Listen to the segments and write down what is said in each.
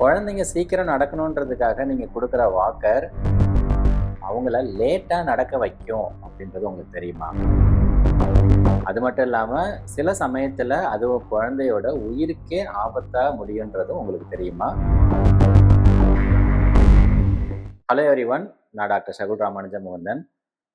குழந்தைங்க சீக்கிரம் நடக்கணுன்றதுக்காக நீங்கள் கொடுக்குற வாக்கர் அவங்கள லேட்டாக நடக்க வைக்கும் அப்படின்றது உங்களுக்கு தெரியுமா? அது மட்டும் இல்லாமல் சில சமயத்தில் அது குழந்தையோட உயிருக்கே ஆபத்தாக முடியுன்றதும் உங்களுக்கு தெரியுமா? ஹலோ எவ்ரிவன் நான் டாக்டர் சகுல் ராமானுஜ முகந்தன்.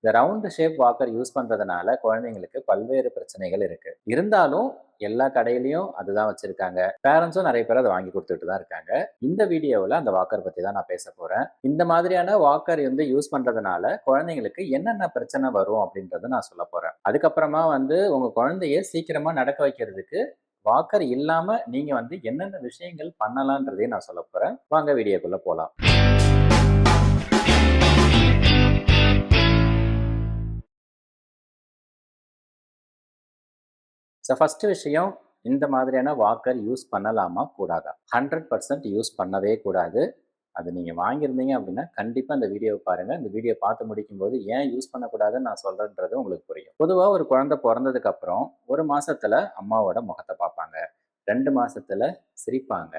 இந்த ரவுண்ட் ஷேப் வாக்கர் யூஸ் பண்ணுறதுனால குழந்தைங்களுக்கு பல்வேறு பிரச்சனைகள் இருக்குது இருந்தாலும் எல்லா கடையிலையும் அதுதான் வச்சுருக்காங்க. பேரண்ட்ஸும் நிறைய பேர் அதை வாங்கி கொடுத்துட்டு தான் இருக்காங்க. இந்த வீடியோவில் அந்த வாக்கர் பற்றி தான் நான் பேச போகிறேன் இந்த மாதிரியான வாக்கர் வந்து யூஸ் பண்ணுறதுனால குழந்தைங்களுக்கு என்னென்ன பிரச்சனை வரும் அப்படின்றத நான் சொல்ல போகிறேன் அதுக்கப்புறமா வந்து உங்கள் குழந்தைய சீக்கிரமாக நடக்க வைக்கிறதுக்கு வாக்கர் இல்லாமல் நீங்கள் வந்து என்னென்ன விஷயங்கள் பண்ணலான்றதையும் நான் சொல்ல போகிறேன் வாங்க வீடியோக்குள்ளே போகலாம் ஸோ ஃபஸ்ட்டு விஷயம் இந்த மாதிரியான வாக்கர் யூஸ் பண்ணலாமா? கூடாதா? ஹண்ட்ரட் பர்சன்ட் யூஸ் பண்ணவே கூடாது. அது நீங்கள் வாங்கியிருந்தீங்க அப்படின்னா கண்டிப்பாக இந்த வீடியோவை பாருங்கள் இந்த வீடியோ பார்த்து முடிக்கும்போது ஏன் யூஸ் பண்ணக்கூடாதுன்னு நான் சொல்கிறேன்றது உங்களுக்கு புரியும். பொதுவாக ஒரு குழந்தை பிறந்ததுக்கப்புறம் ஒரு மாதத்தில் அம்மாவோட முகத்தை பார்ப்பாங்க. ரெண்டு மாதத்தில் சிரிப்பாங்க.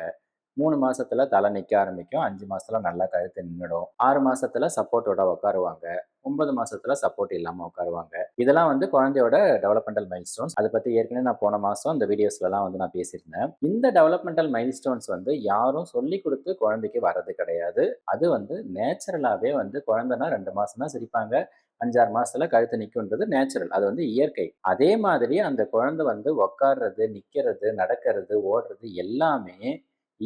மூணு மாசத்துல தலை நிற்க ஆரம்பிக்கும். அஞ்சு மாசத்துல நல்லா கழுத்து நின்றுடும் ஆறு மாசத்துல சப்போர்ட்டோட உட்காருவாங்க ஒன்பது மாசத்துல சப்போர்ட் இல்லாம உட்காருவாங்க இதெல்லாம் வந்து குழந்தையோட டெவலப்மெண்டல் மைல் ஸ்டோன்ஸ் அதை பத்தி ஏற்கனவே நான் போன மாசம் அந்த வீடியோஸ்லலாம் வந்து நான் பேசியிருந்தேன். இந்த டெவலப்மெண்டல் மைல் ஸ்டோன்ஸ் வந்து யாரும் சொல்லி கொடுத்து குழந்தைக்கு வர்றது கிடையாது. அது வந்து நேச்சுரலாகவே வந்து குழந்தைனா ரெண்டு மாசம் தான் சிரிப்பாங்க. அஞ்சாறு மாசத்துல கழுத்து நிற்கும்ன்றது நேச்சுரல் அது வந்து இயற்கை. அதே மாதிரி அந்த குழந்தை வந்து உக்காடுறது நிற்கிறது நடக்கிறது ஓடுறது எல்லாமே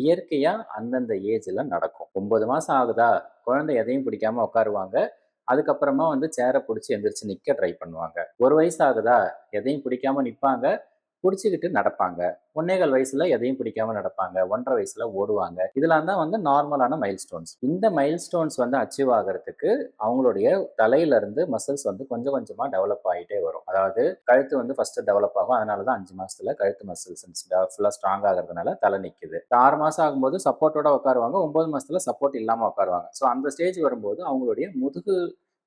இயற்கையாக அந்தந்த ஏஜில் நடக்கும். ஒன்பது மாதம் ஆகுதா? குழந்தை எதையும் பிடிக்காம உட்காருவாங்க. அதுக்கப்புறமா வந்து சேரை பிடிச்சி எந்திரிச்சு நிற்க ட்ரை பண்ணுவாங்க. ஒரு வயசு ஆகுதா? எதையும் பிடிக்காம நிற்பாங்க பிடிச்சிக்கிட்டு நடப்பாங்க. ஒன்னேகால் வயசுல எதையும் பிடிக்காம நடப்பாங்க. ஒன்றரை வயசுல ஓடுவாங்க. இதெல்லாம் தான் வந்து நார்மலான மைல் ஸ்டோன்ஸ் இந்த மைல் ஸ்டோன்ஸ் வந்து அச்சீவ் ஆகிறதுக்கு அவங்களுடைய தலையில இருந்து மசில்ஸ் வந்து கொஞ்சம் கொஞ்சமா டெவலப் ஆகிட்டே வரும். அதாவது கழுத்து வந்து ஃபர்ஸ்ட் டெவலப் ஆகும். அதனால தான் அஞ்சு மாசத்துல கழுத்து மசில்ஸ் ஃபுல்லா ஸ்ட்ராங் ஆகிறதுனால தலை நிற்குது ஆறு மாசம் ஆகும்போது சப்போர்ட்டோட உட்காருவாங்க. ஒன்பது மாசத்துல சப்போர்ட் இல்லாம உட்காருவாங்க. ஸோ அந்த ஸ்டேஜ் வரும்போது அவங்களுடைய முதுகு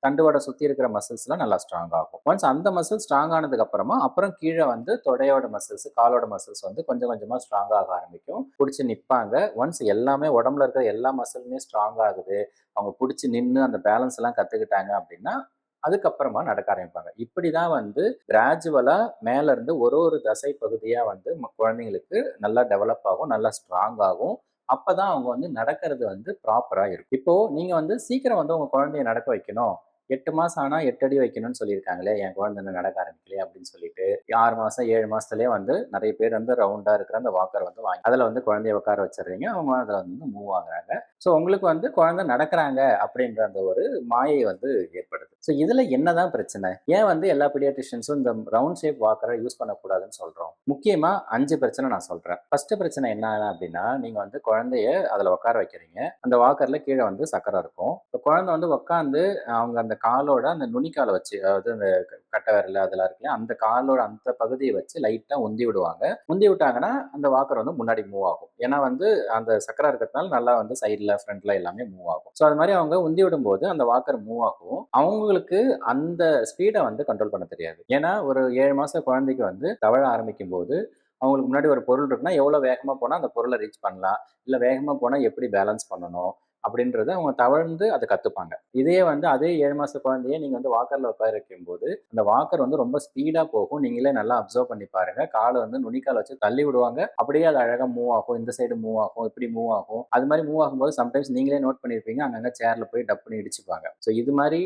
தண்டுவடை சுற்றி இருக்கிற மசில்ஸ்லாம் நல்லா ஸ்ட்ராங் ஆகும். ஒன்ஸ் அந்த மசில் ஸ்ட்ராங் ஆனதுக்கு அப்புறமா அப்புறம் கீழே வந்து தொடையோட மசில்ஸ் காலோட மசில்ஸ் வந்து கொஞ்சம் கொஞ்சமாக ஸ்ட்ராங் ஆக ஆரம்பிக்கும். பிடிச்சி நிற்பாங்க ஒன்ஸ் எல்லாமே உடம்புல இருக்கிற எல்லா மசிலுமே ஸ்ட்ராங் ஆகுது. அவங்க பிடிச்சி நின்று அந்த பேலன்ஸ் எல்லாம் கற்றுக்கிட்டாங்க அப்படின்னா அதுக்கப்புறமா நடக்க ஆரம்பிப்பாங்க. இப்படி தான் வந்து கிராஜுவலாக மேலேருந்து ஒரு ஒரு தசை பகுதியாக வந்து குழந்தைங்களுக்கு நல்லா டெவலப் ஆகும் நல்லா ஸ்ட்ராங் ஆகும். அப்போ தான் அவங்க வந்து நடக்கிறது வந்து ப்ராப்பராக இருக்கும். இப்போது நீங்கள் வந்து சீக்கிரம் வந்து உங்கள் குழந்தைய நடக்க வைக்கணும். எட்டு மாசம் ஆனால் எட்டு அடி வைக்கணும்னு சொல்லியிருக்காங்களே என் குழந்தை நடக்க ஆரம்பிக்கலையே அப்படின்னு சொல்லிட்டு ஆறு மாசம் ஏழு மாசத்துலயே வந்து நிறைய பேர் வந்து ரவுண்டா இருக்கிற அந்த வாக்கர் வந்து வாங்கி அதுல வந்து குழந்தைய உட்கார வச்சிடுறீங்க. அவங்க அதுல வந்து மூவ் ஆகுறாங்க. ஸோ உங்களுக்கு வந்து குழந்தை நடக்கிறாங்க அப்படின்ற அந்த ஒரு மாயை வந்து ஏற்படுது. ஸோ இதில் என்னதான் பிரச்சனை? ஏன் வந்து எல்லா பீடியாட்ரிஷியன்ஸும் இந்த ரவுண்ட் ஷேப் வாக்கரை யூஸ் பண்ணக்கூடாதுன்னு சொல்கிறோம் முக்கியமாக அஞ்சு பிரச்சனை நான் சொல்கிறேன் ஃபர்ஸ்ட் பிரச்சனை என்ன அப்படின்னா நீங்கள் வந்து குழந்தைய அதில் உட்கார வைக்கிறீங்க. அந்த வாக்கரில் கீழே வந்து சக்கரை இருக்கும். இப்போ குழந்தை வந்து உட்காந்து அவங்க அந்த காலோட அந்த நுனிக்காலை வச்சு அதாவது அந்த கட்டை விரல் அதெல்லாம் இருக்கு அந்த காலோட அந்த பகுதியை வச்சு லைட்டாக உந்தி விடுவாங்க. உந்தி விட்டாங்கன்னா அந்த வாக்கர் வந்து முன்னாடி மூவ் ஆகும். ஏன்னா வந்து அந்த சக்கரை இருக்கிறதுனால நல்லா வந்து சைடில் ஃப்ரண்ட்ல எல்லாமே மூவ் ஆகும். ஸோ அது மாதிரி அவங்க உந்தி விடும்போது அந்த வாக்கர் மூவ் ஆகும். அவங்களுக்கு அந்த ஸ்பீடை வந்து கண்ட்ரோல் பண்ண தெரியாது. ஏன்னா ஒரு ஏழு மாத குழந்தைக்கு வந்து தவழ ஆரம்பிக்கும் போது அவங்களுக்கு முன்னாடி ஒரு பொருள் இருக்குன்னா எவ்வளோ வேகமாக போனால் அந்த பொருளை ரீச் பண்ணலாம். இல்லை வேகமாக போனால் எப்படி பேலன்ஸ் பண்ணணும்? அப்படின்றத அவங்க தவழ்ந்து அதை கற்றுப்பாங்க இதே வந்து அதே ஏழு மாத குழந்தைய நீங்கள் வந்து வாக்கரில் உட்கார வைக்கும்போது அந்த வாக்கர் வந்து ரொம்ப ஸ்பீடாக போகும். நீங்களே நல்லா அப்சர்வ் பண்ணி பாருங்க. காலை வந்து நுனிக்கால் வச்சு தள்ளி விடுவாங்க. அப்படியே அது அழகாக மூவ் ஆகும். இந்த சைடு மூவ் ஆகும். இப்படி மூவ் ஆகும். அது மாதிரி மூவ் ஆகும்போது சம்டைம்ஸ் நீங்களே நோட் பண்ணியிருப்பீங்க அங்கங்கே சேரில் போய் டப்புன்னு இடிச்சுப்பாங்க. ஸோ இது மாதிரி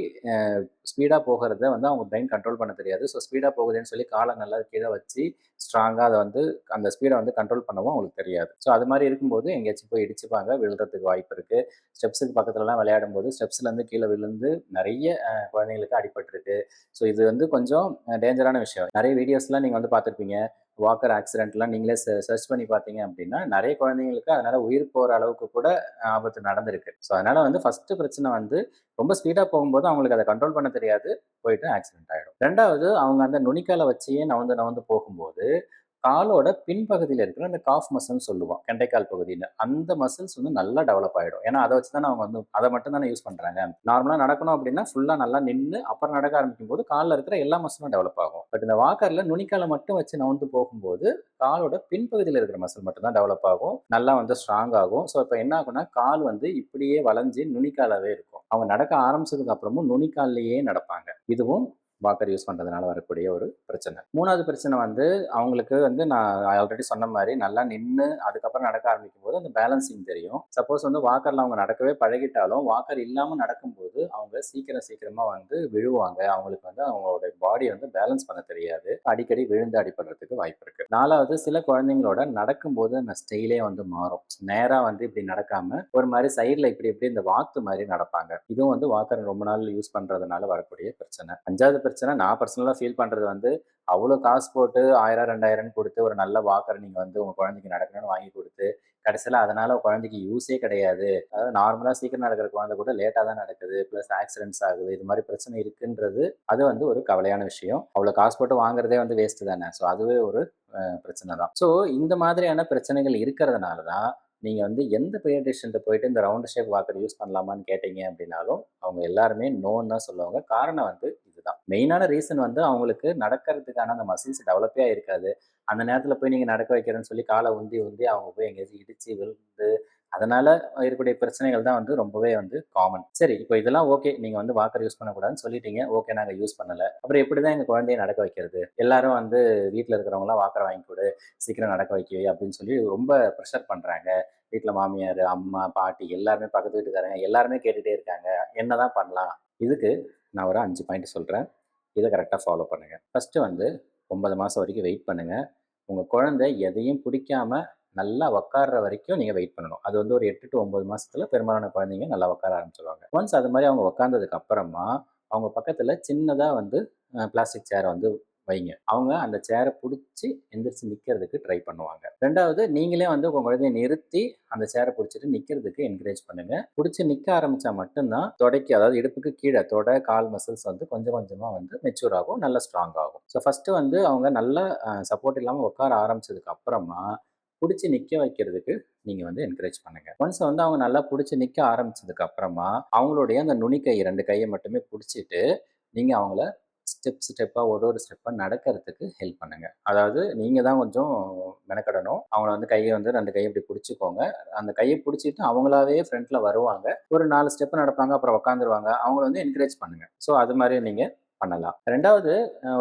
ஸ்பீடாக போகிறத வந்து அவங்க பிரெயின் கண்ட்ரோல் பண்ண தெரியாது. ஸோ ஸ்பீடாக போகுதுன்னு சொல்லி காலை நல்லா கீழே வச்சு ஸ்ட்ராங்காக அதை வந்து அந்த ஸ்பீடை வந்து கண்ட்ரோல் பண்ணவும் அவங்களுக்கு தெரியாது. ஸோ அது மாதிரி இருக்கும்போது எங்கேயாச்சும் போய் இடிச்சுப்பாங்க விழுறதுக்கு வாய்ப்பு இருக்குது ஸ்டெப்ஸுக்கு பக்கத்துலலாம் விளையாடும் போது ஸ்டெப்ஸ்லேருந்து கீழே விழுந்து நிறைய குழந்தைங்களுக்கு அடிபட்டிருக்கு. ஸோ இது வந்து கொஞ்சம் டேஞ்சரான விஷயம். நிறைய வீடியோஸ்லாம் நீங்கள் வந்து பார்த்துருப்பீங்க. வாக்கர் ஆக்சிடென்ட்லாம் நீங்களே சர்ச் பண்ணி பார்த்தீங்க அப்படின்னா நிறைய குழந்தைங்களுக்கு அதனால உயிர் போகிற அளவுக்கு கூட ஆபத்து நடந்திருக்கு. ஸோ அதனால வந்து ஃபர்ஸ்ட் பிரச்சனை வந்து ரொம்ப ஸ்பீடாக போகும்போது அவங்களுக்கு அதை கண்ட்ரோல் பண்ண தெரியாது போயிட்டு ஆக்சிடென்ட் ஆகிடும் ரெண்டாவது அவங்க அந்த நுனிக்கால வச்சே நவந்து நவந்து போகும்போது காலோட பின்பகுதியில் இருக்கிற அந்த காஃப் மசில்னு சொல்லுவோம். கெண்டைக்கால் பகுதியில். அந்த மசில்ஸ் வந்து நல்லா டெவலப் ஆகிடும் ஏன்னா அதை வச்சு தான் அவங்க வந்து அதை மட்டும் தானே யூஸ் பண்ணுறாங்க நார்மலாக நடக்கணும் அப்படின்னா ஃபுல்லாக நல்லா நின்று அப்புறம் நடக்க ஆரம்பிக்கும் போது காலில் இருக்கிற எல்லா மசிலும் டெவலப் ஆகும். பட் இந்த வாக்கரில் நுனிக்காலை மட்டும் வச்சு நவுந்து போகும்போது காலோட பின்பகுதியில் இருக்கிற மசில் மட்டும் தான் டெவலப் ஆகும். நல்லா வந்து ஸ்ட்ராங் ஆகும். ஸோ இப்போ என்ன ஆகும்னா கால் வந்து இப்படியே வளைஞ்சு நுனிக்காலாகவே இருக்கும். அவங்க நடக்க ஆரம்பிச்சதுக்கு அப்புறமும் நுனிக்கால்லையே நடப்பாங்க. இதுவும் வாக்கர் யூஸ் பண்ணுறதுனால வரக்கூடிய ஒரு பிரச்சனை. மூணாவது பிரச்சனை வந்து அவங்களுக்கு வந்து நான் ஆல்ரெடி சொன்ன மாதிரி நல்லா நின்று அதுக்கப்புறம் நடக்க ஆரம்பிக்கும் போது அந்த பேலன்சிங் தெரியும். சப்போஸ் வந்து வாக்கரில் அவங்க நடக்கவே பழகிட்டாலும் வாக்கர் இல்லாமல் நடக்கும்போது அவங்க சீக்கிரம் சீக்கிரமாக வந்து விழுவாங்க. அவங்களுக்கு வந்து அவங்களோட பாடி வந்து பேலன்ஸ் பண்ண தெரியாது. அடிக்கடி விழுந்து அடிபடுறதுக்கு வாய்ப்பு இருக்குது நாலாவது சில குழந்தைங்களோட நடக்கும்போது அந்த ஸ்டைலே வந்து மாறும். நேராக வந்து இப்படி நடக்காம ஒரு மாதிரி சைடில் இப்படி இப்படி இந்த வாத்து மாதிரி நடப்பாங்க. இதுவும் வந்து வாக்கர் ரொம்ப நாள் யூஸ் பண்ணுறதுனால வரக்கூடிய பிரச்சனை. அஞ்சாவது பிரச்சனை நான் பர்சனலாக ஃபீல் பண்ணுறது வந்து அவ்வளோ காசு போட்டு ஆயிரம் ரெண்டாயிரம் கொடுத்து ஒரு நல்ல வாக்கரை நீங்கள் வந்து உங்கள் குழந்தைக்கு நடக்கணும்னு வாங்கி கொடுத்து கடைசியில் அதனால் குழந்தைக்கு யூஸே கிடையாது. அதாவது நார்மலாக சீக்கிரம் நடக்கிற குழந்தை கூட லேட்டாக தான் நடக்குது ப்ளஸ் ஆக்சிடென்ட்ஸ் ஆகுது இது மாதிரி பிரச்சனை இருக்குன்றது அது வந்து ஒரு கவலையான விஷயம். அவ்வளோ காசு போட்டு வாங்குறதே வந்து வேஸ்ட்டு தானே. ஸோ அதுவே ஒரு பிரச்சனை தான். ஸோ இந்த மாதிரியான பிரச்சனைகள் இருக்கிறதுனால தான் நீங்கள் வந்து எந்த பீடியாட்ரிஷியன்ட்ட போயிட்டு இந்த ரவுண்ட் ஷேப் வாக்கர் யூஸ் பண்ணலாமான்னு கேட்டீங்க அப்படின்னாலும் அவங்க எல்லாருமே நோன்னு தான் சொல்லுவாங்க. காரணம் வந்து தான். மெயினான ரீசன் வந்து அவங்களுக்கு நடக்கிறதுக்கான அந்த மசில்ஸ் டெவலப்பே இருக்காது அந்த நேரத்தில் போய் நீங்கள் நடக்க வைக்கிறேன்னு சொல்லி காலை உந்தி உந்தி அவங்க போய் எங்கேயாச்சும் இடிச்சு விழுந்து அதனால இருக்கக்கூடிய பிரச்சனைகள் தான் வந்து ரொம்பவே வந்து காமன் சரி இப்போ இதெல்லாம் ஓகே நீங்கள் வந்து வாக்கர் யூஸ் பண்ணக்கூடாதுன்னு சொல்லிட்டீங்க. ஓகே நாங்கள் யூஸ் பண்ணலை. அப்புறம் எப்படி தான் எங்கள் குழந்தைய நடக்க வைக்கிறது? எல்லாரும் வந்து வீட்டில் இருக்கிறவங்களாம் வாக்கர் வாங்கி கொடு. சீக்கிரம் நடக்க வைக்கவே அப்படின்னு சொல்லி ரொம்ப ப்ரெஷர் பண்ணுறாங்க வீட்டில் மாமியார் அம்மா பாட்டி எல்லாருமே பக்கத்து வீட்டுக்காரங்க எல்லாருமே கேட்டுகிட்டே இருக்காங்க. என்ன தான் பண்ணலாம்? இதுக்கு நான் ஒரு அஞ்சு பாயிண்ட் சொல்கிறேன் இதை கரெக்டாக ஃபாலோ பண்ணுங்கள் ஃபஸ்ட்டு வந்து ஒன்பது மாதம் வரைக்கும் வெயிட் பண்ணுங்கள் உங்கள் குழந்தை எதையும் பிடிக்காம நல்லா உக்காடுற வரைக்கும் நீங்கள் வெயிட் பண்ணணும். அது வந்து ஒரு எட்டு டு ஒம்பது மாதத்தில் பெரும்பாலான குழந்தைங்க நல்லா உட்கார ஆரம்பிச்சிருவாங்க. ஒன்ஸ் அது மாதிரி அவங்க உட்காந்ததுக்கு அப்புறமா அவங்க பக்கத்தில் சின்னதாக வந்து பிளாஸ்டிக் சேரை வந்து வைங்க. அவங்க அந்த சேரை பிடிச்சி எந்திரிச்சு நிற்கிறதுக்கு ட்ரை பண்ணுவாங்க. ரெண்டாவது நீங்களே வந்து உங்கள் குழந்தைய நிறுத்தி அந்த சேரை பிடிச்சிட்டு நிற்கிறதுக்கு என்கரேஜ் பண்ணுங்க. பிடிச்சி நிற்க ஆரம்பிச்சா மட்டும்தான் தொடைக்கு அதாவது இடுப்புக்கு கீழே தொடை கால் மசில்ஸ் வந்து கொஞ்சம் கொஞ்சமாக வந்து மெச்சூர் ஆகும் நல்லா ஸ்ட்ராங் ஆகும். ஸோ ஃபஸ்ட்டு வந்து அவங்க நல்லா சப்போர்ட் இல்லாமல் உட்கார ஆரம்பிச்சதுக்கு அப்புறமா பிடிச்சி நிற்க வைக்கிறதுக்கு நீங்கள் வந்து என்கரேஜ் பண்ணுங்க. ஒன்ஸ் வந்து அவங்க நல்லா பிடிச்சி நிற்க ஆரம்பிச்சதுக்கு அப்புறமா அவங்களுடைய அந்த நுனிக்கை ரெண்டு கையை மட்டுமே பிடிச்சிட்டு நீங்கள் அவங்கள ஸ்டெப் ஸ்டெப்பாக ஒரு ஒரு ஸ்டெப்பாக நடக்கிறதுக்கு ஹெல்ப் பண்ணுங்க. அதாவது நீங்கள் தான் கொஞ்சம் மெனக்கடணும். அவங்கள வந்து கையை வந்து ரெண்டு கையை இப்படி பிடிச்சிக்கோங்க. அந்த கையை பிடிச்சிட்டு அவங்களாவே ஃப்ரண்ட்டில் வருவாங்க. ஒரு நாலு ஸ்டெப் நடப்பாங்க அப்புறம் உட்காந்துருவாங்க அவங்கள வந்து என்கரேஜ் பண்ணுங்க. ஸோ அது மாதிரி நீங்கள் பண்ணலாம். ரெண்டாவது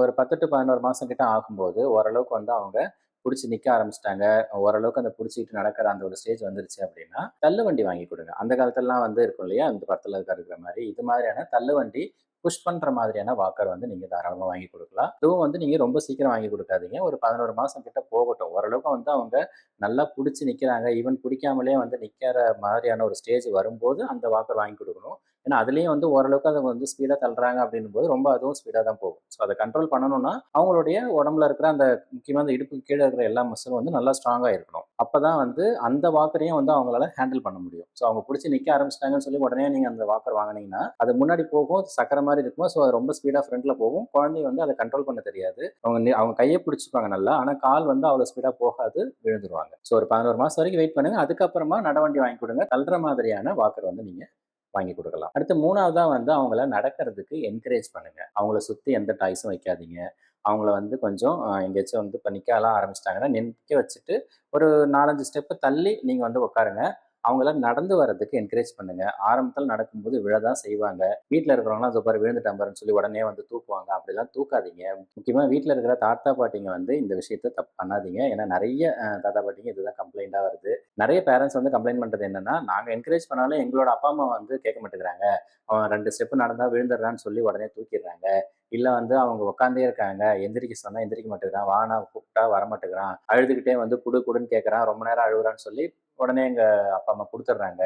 ஒரு பத்து டு பதினோரு மாதம் கிட்ட ஆகும்போது ஓரளவுக்கு வந்து அவங்க பிடிச்சி நிற்க ஆரம்பிச்சிட்டாங்க. ஓரளவுக்கு அந்த பிடிச்சிக்கிட்டு நடக்கிற அந்த ஒரு ஸ்டேஜ் வந்துருச்சு அப்படின்னா தள்ளு வண்டி வாங்கி கொடுங்க. அந்த காலத்துலலாம் வந்து இருக்கும் இல்லையா? இந்த படத்தில் இருக்கிற மாதிரி. இது மாதிரியான தள்ளு வண்டி புஷ் பண்ணுற மாதிரியான வாக்கர் வந்து நீங்கள் தாராளமாக வாங்கி கொடுக்கலாம். இதுவும் வந்து நீங்கள் ரொம்ப சீக்கிரம் வாங்கி கொடுக்காதீங்க. ஒரு பதினோரு மாதம் கிட்ட போகட்டும். ஓரளவுக்கு வந்து அவங்க நல்லா பிடிச்சி நிற்கிறாங்க ஈவன் பிடிக்காமலே வந்து நிற்கிற மாதிரியான ஒரு ஸ்டேஜ் வரும்போது அந்த வாக்கர் வாங்கி கொடுக்கணும். ஏன்னா அதுலேயும் வந்து ஓரளவுக்கு அதை வந்து ஸ்பீடாக தள்ளுறாங்க அப்படின்னும் போது ரொம்ப அதுவும் ஸ்பீடாக தான் போகும். ஸோ அதை கண்ட்ரோல் பண்ணணும்னா அவங்களுடைய உடம்புல இருக்கிற அந்த முக்கியமாக அந்த இடுப்புக்கு கீழே இருக்கிற எல்லா மசிலும் வந்து நல்லா ஸ்ட்ராங்காக இருக்கணும். அப்போ தான் வந்து அந்த வாக்கரையும் வந்து அவங்களால ஹேண்டில் பண்ண முடியும். ஸோ அவங்க பிடிச்சி நிற்க ஆரம்பிச்சிட்டாங்கன்னு சொல்லி உடனே நீங்கள் அந்த வாக்கர் வாங்கினீங்கன்னா அது முன்னாடி போகும் சக்கரை மாதிரி இருக்கும் ஸோ அது ரொம்ப ஸ்பீடாக ஃப்ரண்ட்டில் போகும். குழந்தை வந்து அதை கண்ட்ரோல் பண்ண தெரியாது. அவங்க அவங்க கையை பிடிச்சிப்பாங்க நல்லா ஆனால் கால் வந்து அவ்வளோ ஸ்பீடாக போகாது விழுந்துருவாங்க. ஸோ ஒரு பதினோரு மாதம் வரைக்கும் வெயிட் பண்ணுங்க. அதுக்கப்புறமா நடவண்டி வாங்கி கொடுங்க. தள்ளுற மாதிரியான வாக்கர் வந்து நீங்கள் வாங்கி கொடுக்கலாம். அடுத்து மூணாவதாக வந்து அவங்கள நடக்கிறதுக்கு என்கரேஜ் பண்ணுங்கள் அவங்கள சுற்றி எந்த டாய்ஸும் வைக்காதீங்க. அவங்கள வந்து கொஞ்சம் எங்கேயாச்சும் வந்து இப்போ நிற்கலாம் ஆரம்பிச்சிட்டாங்கன்னா நிற்க வச்சுட்டு ஒரு நாலஞ்சு ஸ்டெப்பு தள்ளி நீங்கள் வந்து உட்காருங்க. அவங்களாம் நடந்து வர்றதுக்கு என்கரேஜ் பண்ணுங்க. ஆரம்பத்தில் நடக்கும்போது விழதான் செய்வாங்க. வீட்டில் இருக்கிறவங்களாம் சூப்பர் பாரு விழுந்துட்டான் பாருன்னு சொல்லி உடனே வந்து தூக்குவாங்க. அப்படிலாம் தூக்காதீங்க. முக்கியமாக வீட்டில் இருக்கிற தாத்தா பாட்டிங்க வந்து இந்த விஷயத்த தப்பு பண்ணாதீங்க. ஏன்னா நிறைய தாத்தா பாட்டிங்க இதுதான் கம்ப்ளைண்ட்டாக வருது. நிறைய பேரண்ட்ஸ் வந்து கம்ப்ளைண்ட் பண்ணுறது என்னன்னா நாங்கள் என்கரேஜ் பண்ணாலும் எங்களோட அப்பா அம்மா வந்து கேட்க மாட்டேங்கிறாங்க. அவன் ரெண்டு ஸ்டெப்பு நடந்தால் விழுந்துடுறான்னு சொல்லி உடனே தூக்கிடுறாங்க. இல்லை வந்து அவங்க உட்காந்தே இருக்காங்க. எந்திரிக்க சொன்னால் எந்திரிக்க மாட்டேங்கிறான். வானா கூப்பிட்டா வர மாட்டேங்கிறான் அழுதுகிட்டே வந்து குடு குடுன்னு கேட்குறான். ரொம்ப நேரம் அழுகுறான்னு சொல்லி உடனே எங்க அப்பா அம்மா கொடுத்துட்றாங்க.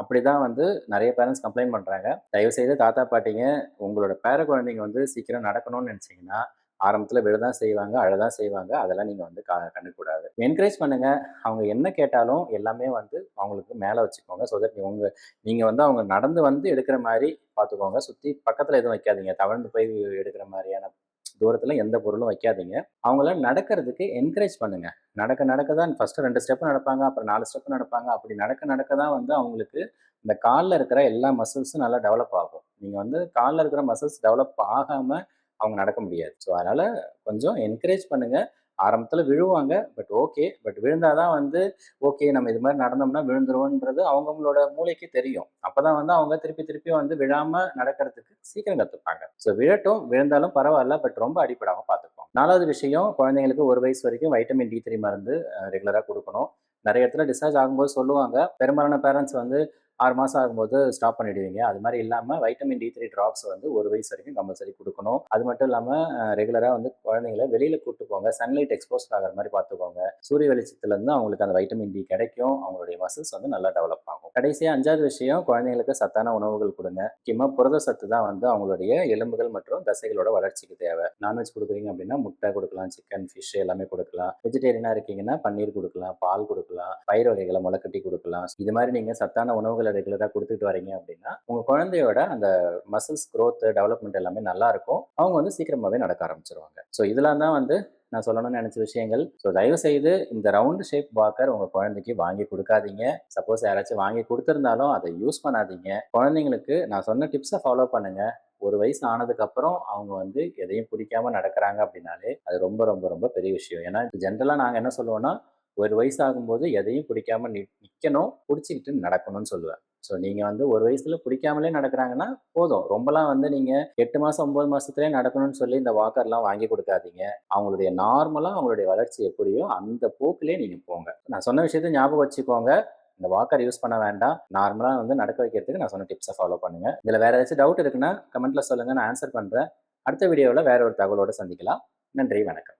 அப்படிதான் வந்து நிறைய பேரண்ட்ஸ் கம்ப்ளைண்ட் பண்றாங்க. தயவு செய்து தாத்தா பாட்டிங்க உங்களோட பேர குழந்தைங்க வந்து சீக்கிரம் நடக்கணும்னு நினைச்சீங்கன்னா ஆரம்பத்தில் விழதான் செய்வாங்க அழதான் செய்வாங்க. அதெல்லாம் நீங்கள் வந்து கா கண்டுக்கூடாது என்கரேஜ் பண்ணுங்க. அவங்க என்ன கேட்டாலும் எல்லாமே வந்து அவங்களுக்கு மேலே வச்சுக்கோங்க. ஸோ தட் உங்க நீங்கள் வந்து அவங்க நடந்து வந்து எடுக்கிற மாதிரி பார்த்துக்கோங்க சுற்றி பக்கத்தில் எதுவும் வைக்காதீங்க. தவழ்ந்து போய் எடுக்கிற மாதிரியான தூரத்தில் எந்த பொருளும் வைக்காதீங்க. அவங்கள நடக்கிறதுக்கு என்கரேஜ் பண்ணுங்க. நடக்க நடக்க தான் ஃபஸ்ட்டு ரெண்டு ஸ்டெப்பு நடப்பாங்க அப்புறம் நாலு ஸ்டெப்பு நடப்பாங்க. அப்படி நடக்க நடக்க தான் வந்து அவங்களுக்கு இந்த காலில் இருக்கிற எல்லா மசில்ஸும் நல்லா டெவலப் ஆகும். நீங்கள் வந்து காலில் இருக்கிற மசில்ஸ் டெவலப் ஆகாமல் அவங்க நடக்க முடியாது. ஸோ அதனால் கொஞ்சம் என்கரேஜ் பண்ணுங்கள் ஆரம்பத்தில் விழுவாங்க. But okay. பட் விழுந்தாதான் வந்து ஓகே நம்ம இது மாதிரி நடந்தோம்னா விழுந்துருவோன்றது அவங்கவுங்களோட மூளைக்கு தெரியும். அப்போ தான் வந்து அவங்க திருப்பி திருப்பி வந்து விழாமல் நடக்கிறதுக்கு சீக்கிரம் கற்றுப்பாங்க ஸோ விழட்டும். விழுந்தாலும் பரவாயில்ல. பட் ரொம்ப அடிப்படாமல் பார்த்துப்போம் நாலாவது விஷயம் குழந்தைங்களுக்கு ஒரு வயசு வரைக்கும் வைட்டமின் டி த்ரீ மருந்து ரெகுலராக கொடுக்கணும். நிறைய இடத்துல டிஸ்சார்ஜ் ஆகும்போது சொல்லுவாங்க. பெரும்பாலான பேரண்ட்ஸ் வந்து ஆறு மாதம் ஆகும்போது ஸ்டாப் பண்ணிடுவீங்க. அது மாதிரி இல்லாமல் வைட்டமின் டி த்ரீ ட்ராப்ஸ் வந்து ஒரு வயசு வரைக்கும் கம்பல்சரி கொடுக்கணும். அது மட்டும் இல்லாமல் ரெகுலராக வந்து குழந்தைங்கள வெளியில் கூட்டு போங்க. சன்லைட் எக்ஸ்போஸ் ஆகிற மாதிரி பார்த்துக்கோங்க. சூரிய வெளிச்சத்துலேருந்து அவங்களுக்கு அந்த வைட்டமின் டி கிடைக்கும். அவங்களுடைய மசில்ஸ் வந்து நல்லா டெவலப் ஆகும். கடைசியாக அஞ்சாவது விஷயம் குழந்தைங்களுக்கு சத்தான உணவுகள் கொடுங்க. முக்கியமாக புரத சத்து தான் வந்து அவங்களுடைய எலும்புகள் மற்றும் தசைகளோட வளர்ச்சிக்கு தேவை. நான்வெஜ் கொடுக்குறீங்க அப்படின்னா முட்டை கொடுக்கலாம் சிக்கன் ஃபிஷ் எல்லாமே கொடுக்கலாம். வெஜிடேரியனாக இருக்கீங்கன்னா பன்னீர் கொடுக்கலாம் பால் கொடுக்கலாம் பயிர் வகைகளை முளைக்கட்டி கொடுக்கலாம். இது மாதிரி நீங்கள் சத்தான உணவுகள் ரெகுலராக கொடுத்துட்டு வரீங்க அப்படின்னா உங்கள் குழந்தையோட அந்த மசில்ஸ் க்ரோத்து டெவலப்மெண்ட் எல்லாமே நல்லா இருக்கும். அவங்க வந்து சீக்கிரமாகவே நடக்க ஆரம்பிச்சிருவாங்க. ஸோ இதெல்லாம் தான் வந்து நான் சொல்லணும்னு நினச்ச விஷயங்கள். ஸோ தயவு செய்து இந்த ரவுண்டு ஷேப் வாக்கர் உங்கள் குழந்தைக்கு வாங்கி கொடுக்காதீங்க. சப்போஸ் யாராச்சும் வாங்கி கொடுத்துருந்தாலும் அதை யூஸ் பண்ணாதீங்க. குழந்தைங்களுக்கு நான் சொன்ன டிப்ஸை ஃபாலோ பண்ணுங்க. ஒரு வயசு ஆனதுக்கு அப்புறம் அவங்க வந்து எதையும் பிடிக்காம நடக்கிறாங்க அப்படின்னாலே அது ரொம்ப ரொம்ப ரொம்ப பெரிய விஷயம். ஏன்னா ஜென்ரலாக நாங்கள் என்ன சொல்லுவோம்னா ஒரு வயசு ஆகும்போது எதையும் பிடிக்காம நி நிற்கணும் பிடிச்சிக்கிட்டு நடக்கணும்னு சொல்லுவேன். ஸோ நீங்கள் வந்து ஒரு வயசில் பிடிக்காமலே நடக்கிறாங்கன்னா போதும். ரொம்பலாம் வந்து நீங்கள் எட்டு மாதம் ஒம்பது மாதத்துலேயே நடக்கணும்னு சொல்லி இந்த வாக்கர்லாம் வாங்கி கொடுக்காதீங்க. அவங்களுடைய நார்மலாக அவங்களுடைய வளர்ச்சி எப்படியோ அந்த போக்கிலே நீங்கள் போங்க. நான் சொன்ன விஷயத்தை ஞாபகம் வச்சுக்கோங்க. இந்த வாக்கர் யூஸ் பண்ண வேண்டாம். நார்மலாக வந்து நடக்க வைக்கிறதுக்கு நான் சொன்ன டிப்ஸை ஃபாலோ பண்ணுங்கள் இதில் வேறு ஏதாச்சும் டவுட் இருக்குன்னா கமெண்ட்டில் சொல்லுங்கள் நான் ஆன்சர் பண்ணுறேன் அடுத்த வீடியோவில் வேற ஒரு தகவலோடு சந்திக்கலாம். நன்றி வணக்கம்.